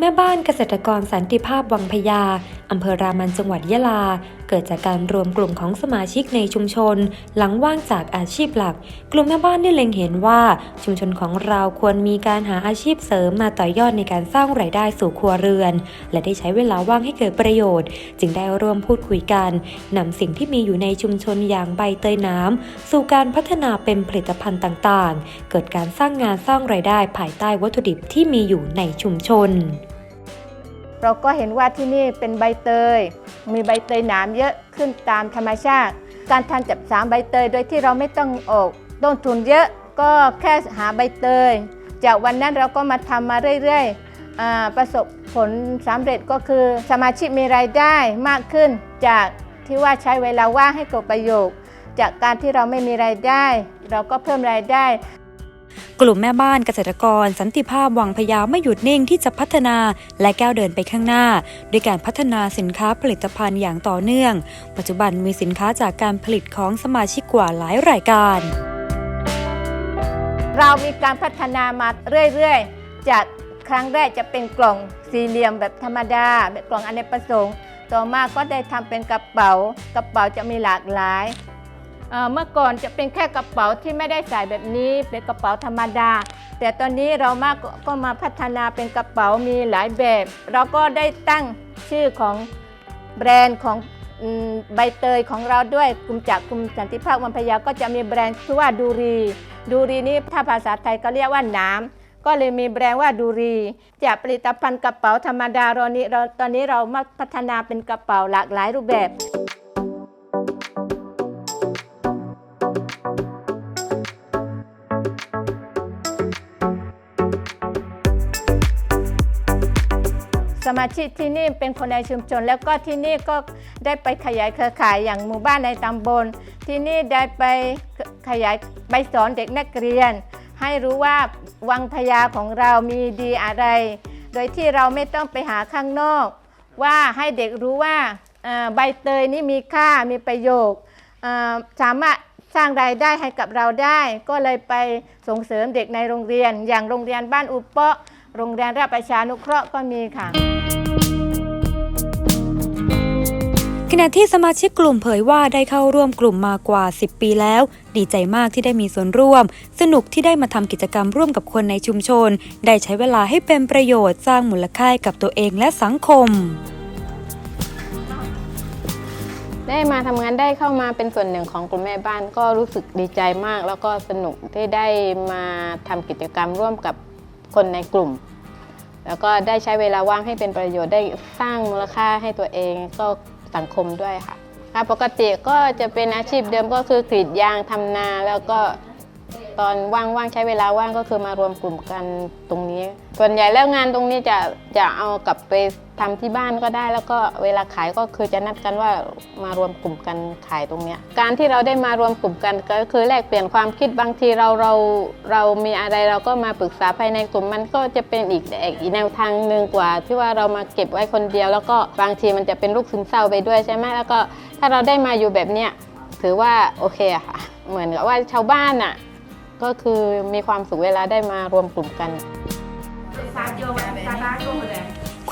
แม่บ้านเกษตรกรสันติภาพวังพยา อำเภอรามันจังหวัดยะลา เกิดจากการรวมกลุ่มของสมาชิกในชุมชน หลังว่างจากอาชีพหลัก กลุ่มแม่บ้านได้เล็งเห็นว่าชุมชนของเราควรมีการหาอาชีพเสริมมาต่อยอดในการสร้างรายได้สู่ครัวเรือน และได้ใช้เวลาว่างให้เกิดประโยชน์ จึงได้ร่วมพูดคุยกันนำสิ่งที่มีอยู่ในชุมชนอย่างใบเตยน้ำสู่การพัฒนาเป็นผลิตภัณฑ์ต่างๆ เกิดการสร้างงานสร้างรายได้ภายใต้วัตถุดิบที่มีอยู่ในชุมชน เราก็เห็นว่าที่นี่เป็นใบเตย มีใบเตยหนามเยอะขึ้นตามธรรมชาติ การทานจับสามใบเตยโดยที่เราไม่ต้องออกต้นทุนเยอะก็แค่หาใบเตย จากวันนั้นเราก็มาทำมาเรื่อยๆ ประสบผลสำเร็จก็คือสมาชิกมีรายได้มากขึ้น จากที่ว่าใช้เวลาว่างให้เกิดประโยชน์จากการที่เราไม่มีรายได้ เราก็เพิ่มรายได้ กลุ่มแม่บ้านเกษตรกร สันติภาพวังพยาไม่หยุดนิ่งที่จะพัฒนาและก้าวเดินไปข้างหน้า ด้วยการพัฒนาสินค้าผลิตภัณฑ์อย่างต่อเนื่อง ปัจจุบันมีสินค้าจากการผลิตของสมาชิกกว่าหลายรายการ เรามีการพัฒนามาเรื่อยๆ จากครั้งแรกจะเป็นกล่องสี่เหลี่ยมแบบธรรมดา แบบกล่องอเนกประสงค์ ต่อมาก็ได้ทำเป็นกระเป๋ากระเป๋าจะมีหลากหลาย เมื่อก่อนจะเป็นแค่กระเป๋าที่ไม่ได้ใส่แบบนี้เป็นกระเป๋าธรรมดา แต่ตอนนี้เรามากก็มาพัฒนาเป็นกระเป๋ามีหลายแบบ เราก็ได้ตั้งชื่อของแบรนด์ของใบเตยของเราด้วยกลุ่มจากกลุ่มสันติภาพวันพยาก็จะมีแบรนด์ชื่อว่าดูรี ดูรีนี้ถ้าภาษาไทยก็เรียกว่าน้ำก็เลยมีแบรนด์ว่าดูรี จากผลิตภัณฑ์กระเป๋าธรรมดาเรานี้เราตอนนี้เรามาพัฒนาเป็นกระเป๋าหลากหลายรูปแบบ สมาชิกที่นี่เป็นคนในชุมชน แล้วก็ที่นี่ก็ได้ไปขยายเครือข่ายอย่างหมู่บ้านในตำบล ที่นี่ได้ไปขยายไปสอนเด็กนักเรียน ให้รู้ว่าวังพญาของเรามีดีอะไร โดยที่เราไม่ต้องไปหาข้างนอก ว่าให้เด็กรู้ว่าใบเตยนี่มีค่ามีประโยชน์สามารถสร้างรายได้ให้กับเราได้ ก็เลยไปส่งเสริมเด็กในโรงเรียน อย่างโรงเรียนบ้านอุปเปาะ โรงเรียนราชประชานุเคราะห์ก็มีค่ะ ขณะที่สมาชิกกลุ่มเผยว่าได้เข้าร่วมกลุ่มมากว่า 10 ปีแล้ว ดีใจมากที่ได้มีส่วนร่วม สนุกที่ได้มาทำกิจกรรมร่วมกับคนในชุมชน ได้ใช้เวลาให้เป็นประโยชน์สร้างมูลค่าให้กับตัวเองและสังคม ได้มาทำงานได้เข้ามาเป็นส่วนหนึ่งของกลุ่มแม่บ้านก็รู้สึกดีใจมาก แล้วก็สนุกที่ได้มาทำกิจกรรมร่วมกับ คนในกลุ่ม แล้วก็ได้ใช้เวลาว่างให้เป็นประโยชน์ได้สร้างมูลค่าให้ตัวเองก็สังคมด้วยค่ะปกติก็จะเป็นอาชีพเดิมก็คือกรีดยางทำนาแล้วก็ ตอนว่างๆใช้เวลาว่างก็คือมารวมกลุ่มกันตรงนี้ ส่วนใหญ่แล้วงานตรงนี้จะจะเอากลับไปทำที่บ้านก็ได้ แล้วก็เวลาขายก็คือจะนัดกันว่ามารวมกลุ่มกันขายตรงเนี้ยการที่เราได้มารวมกลุ่มกันก็คือแลกเปลี่ยนความคิดบางทีเราเราเรามีอะไรเราก็มาปรึกษาภายในกลุ่มมันก็จะเป็นอีกอีกแนวทางหนึ่งกว่า ที่ว่าเรามาเก็บไว้คนเดียว แล้วก็บางทีมันจะเป็นลูกซึมเศร้าไปด้วยใช่ไหมแล้วก็ถ้าเราได้มาอยู่แบบเนี้ยถือว่าโอเคอะค่ะ เหมือนกับว่าชาวบ้านอะ ก็คือมีความสุขเวลาได้มารวมกลุ่มกัน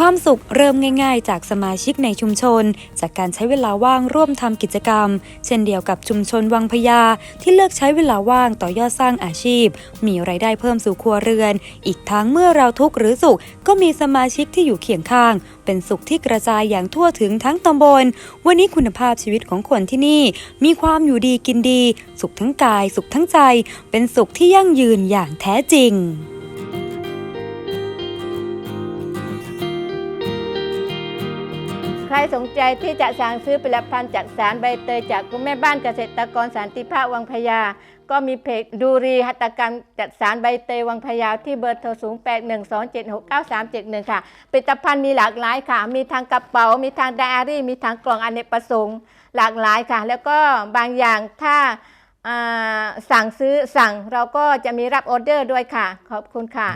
ความสุขเริ่มง่าย ๆ จากสมาชิกในชุมชน จากการใช้เวลาว่างร่วมทำกิจกรรม เช่นเดียวกับชุมชนวังพญาที่เลือกใช้เวลาว่างต่อยอดสร้างอาชีพ มีไรายได้เพิ่มสู่ครัวเรือน อีกทั้งเมื่อเราทุกข์หรือสุขก็มีสมาชิกที่อยู่เคียงข้าง เป็นสุขที่กระจายอย่างทั่วถึงทั้งตำบล วันนี้คุณภาพชีวิตของคนที่นี่ มีความอยู่ดีกินดี สุขทั้งกาย สุขทั้งใจ เป็นสุขที่ยั่งยืนอย่างแท้จริง ใครสนใจที่จะสั่งซื้อผลิตภัณฑ์จากสารใบเตยจากกลุ่มแม่บ้านเกษตรกรสันติภาพวังพญาก็มีเพจดูรีหัตถกรรมจากสารใบเตยวังพญาที่เบอร์โทร0 8 1 2 7 6 9 3 7 1 ค่ะ ผลิตภัณฑ์มีหลากหลายค่ะ มีทางกระเป๋า มีทางไดอารี่ มีทางกล่องอเนกประสงค์ หลากหลายค่ะ แล้วก็บางอย่างถ้าสั่งซื้อสั่งเราก็จะมีรับออเดอร์ด้วยค่ะ ขอบคุณค่ะ